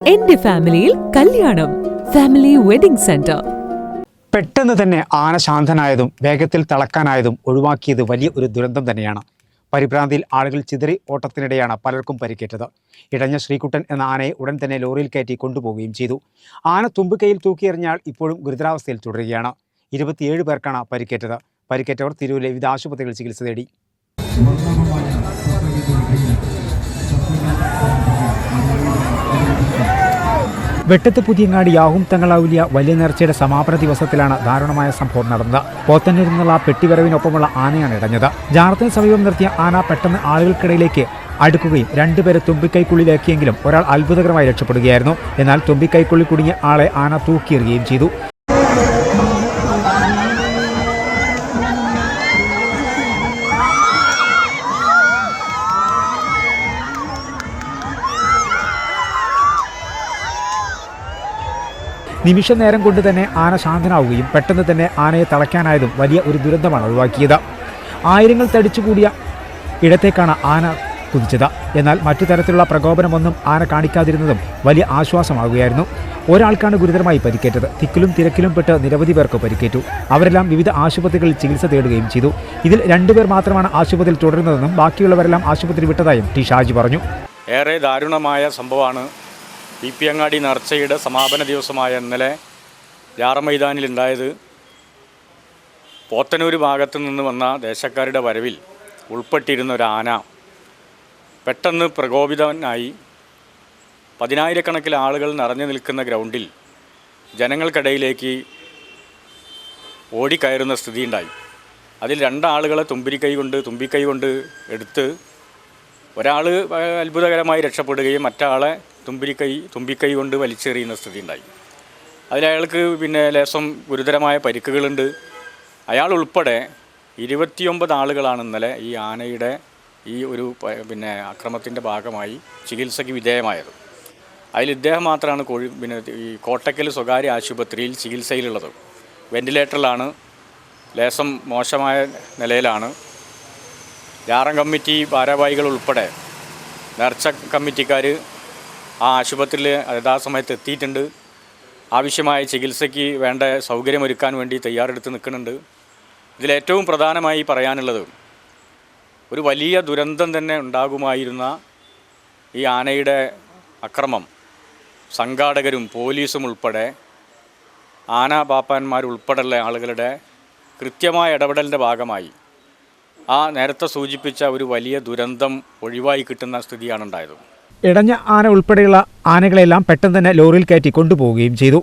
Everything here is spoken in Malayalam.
എന്റെ ഫാമിലിയിൽ കല്യാണം. Family wedding centre. പെട്ടെന്ന് തന്നെ ആന ശാന്തനായതും വേഗത്തിൽ തളക്കാനായതും ഒഴിവാക്കിയത് വലിയ ഒരു ദുരന്തം തന്നെയാണ്. പരിഭ്രാന്തിയിൽ ആളുകൾ ചിതറി ഓട്ടത്തിനിടെയാണ് പലർക്കും പരിക്കേറ്റത്. ഇടഞ്ഞ ശ്രീകുട്ടൻ എന്ന ആനയെ ഉടൻ തന്നെ ലോറിയിൽ കയറ്റി കൊണ്ടുപോവുകയും ചെയ്തു. ആന തുമ്പിക്കൈയിൽ തൂക്കിയെറിഞ്ഞാൽ ഇപ്പോഴും ഗുരുതരാവസ്ഥയിൽ തുടരുകയാണ്. ഇരുപത്തിയേഴ് പേർക്കാണ് പരിക്കേറ്റത്. പരിക്കേറ്റവർ തിരൂരിലെ വിവിധ ആശുപത്രികളിൽ ചികിത്സ തേടി വെട്ടത്ത് പുതിയങ്ങാടി യാഹും തങ്ങളൌലിയ വലിയ നേർച്ചയുടെ സമാപന ദിവസത്തിലാണ് ദാരുണമായ സംഭവം നടന്നത്. പോത്തന്നൂരിൽ നിന്നുള്ള പെട്ടിവരവിനൊപ്പമുള്ള ആനയാണ് ഇടഞ്ഞത്. ജാറത്തിന് സമീപം നിർത്തിയ ആന പെട്ടെന്ന് ആളുകൾക്കിടയിലേക്ക് അടുക്കുകയും രണ്ടുപേരെ തുമ്പിക്കൈക്കുള്ളിലാക്കിയെങ്കിലും ഒരാൾ അത്ഭുതകരമായി രക്ഷപ്പെടുകയായിരുന്നു. എന്നാൽ തുമ്പിക്കൈക്കുള്ളിൽ കുടുങ്ങിയ ആളെ ആന തൂക്കിയെറിയുകയും ചെയ്തു. നിമിഷ നേരം കൊണ്ട് തന്നെ ആന ശാന്തനാവുകയും പെട്ടെന്ന് തന്നെ ആനയെ തളയ്ക്കാനായതും വലിയ ഒരു ദുരന്തമാണ് ഒഴിവാക്കിയത്. ആയിരങ്ങൾ തടിച്ചുകൂടിയ ഇടത്തേക്കാണ് ആന കുതിച്ചത്. എന്നാൽ മറ്റു തരത്തിലുള്ള പ്രകോപനമൊന്നും ആന കാണിക്കാതിരുന്നതും വലിയ ആശ്വാസമാകുകയായിരുന്നു ഒരാൾക്കാണ് ഗുരുതരമായി പരിക്കേറ്റത്. തിക്കിലും തിരക്കിലും പെട്ട് നിരവധി പേർക്ക് പരിക്കേറ്റു. അവരെല്ലാം വിവിധ ആശുപത്രികളിൽ ചികിത്സ തേടുകയും ചെയ്തു. ഇതിൽ രണ്ടുപേർ മാത്രമാണ് ആശുപത്രിയിൽ തുടരുന്നതെന്നും ബാക്കിയുള്ളവരെല്ലാം ആശുപത്രി വിട്ടതായും ടി ഷാജി പറഞ്ഞു. ഏറെ ദാരുണമായ സംഭവമാണ് പി പി അങ്ങാടി നേർച്ചയുടെ സമാപന ദിവസമായ ഇന്നലെ യാറ മൈതാനിലുണ്ടായത് പോത്തനൂർ ഭാഗത്തു നിന്ന് വന്ന ദേശക്കാരുടെ വരവിൽ ഉൾപ്പെട്ടിരുന്ന ഒരു ആന പെട്ടെന്ന് പ്രകോപിതനായി പതിനായിരക്കണക്കിന് ആളുകൾ നിറഞ്ഞു നിൽക്കുന്ന ഗ്രൗണ്ടിൽ ജനങ്ങൾക്കിടയിലേക്ക് ഓടിക്കയറുന്ന സ്ഥിതിയുണ്ടായി. അതിൽ രണ്ടാളുകളെ തുമ്പിരിക്കൈ കൊണ്ട് തുമ്പിക്കൈ കൊണ്ട് എടുത്ത് ഒരാൾ അത്ഭുതകരമായി രക്ഷപ്പെടുകയും മറ്റാളെ തുമ്പിരിക്കൈ തുമ്പിക്കൈ കൊണ്ട് വലിച്ചെറിയുന്ന സ്ഥിതി ഉണ്ടായി. അതിൽ അയാൾക്ക് പിന്നെ ലേശം ഗുരുതരമായ പരിക്കുകളുണ്ട്. അയാൾ ഉൾപ്പെടെ ഇരുപത്തിയൊമ്പത് ആളുകളാണ് ഇന്നലെ ഈ ആനയുടെ ഈ ഒരു പിന്നെ അക്രമത്തിന്റെ ഭാഗമായി ചികിത്സയ്ക്ക് വിധേയമായത്. അതിൽ ഇദ്ദേഹം മാത്രമാണ് കോഴി പിന്നെ ഈ കോട്ടക്കൽ സ്വകാര്യ ആശുപത്രിയിൽ ചികിത്സയിലുള്ളത്. വെന്റിലേറ്ററിലാണ്. ലേശം മോശമായ നിലയിലാണ്. ജാറം കമ്മിറ്റി ഭാരവാഹികൾ ഉൾപ്പെടെ നേർച്ച കമ്മിറ്റിക്കാർ ആ ആശുപത്രിയിൽ യഥാസമയത്ത് എത്തിയിട്ടുണ്ട്. ആവശ്യമായ ചികിത്സയ്ക്ക് വേണ്ട സൗകര്യമൊരുക്കാൻ വേണ്ടി തയ്യാറെടുത്ത് നിൽക്കുന്നുണ്ട്. ഇതിലേറ്റവും പ്രധാനമായി പറയാനുള്ളത് ഒരു വലിയ ദുരന്തം തന്നെ ഉണ്ടാകുമായിരുന്ന ഈ ആനയുടെ അക്രമം. സംഘാടകരും പോലീസും ഉൾപ്പെടെ ആന പാപ്പാന്മാരുൾപ്പെടെയുള്ള ആളുകളുടെ കൃത്യമായ ഇടപെടലിന്റെ ഭാഗമായി ആ നേരത്തെ സൂചിപ്പിച്ച ഒരു വലിയ ദുരന്തം ഒഴിവായി കിട്ടുന്ന സ്ഥിതിയാണ് ഉണ്ടായത്. ഇടഞ്ഞ ആന ഉൾപ്പെടെയുള്ള ആനകളെല്ലാം പെട്ടെന്ന് തന്നെ ലോറിയിൽ കയറ്റി കൊണ്ടുപോവുകയും ചെയ്തു.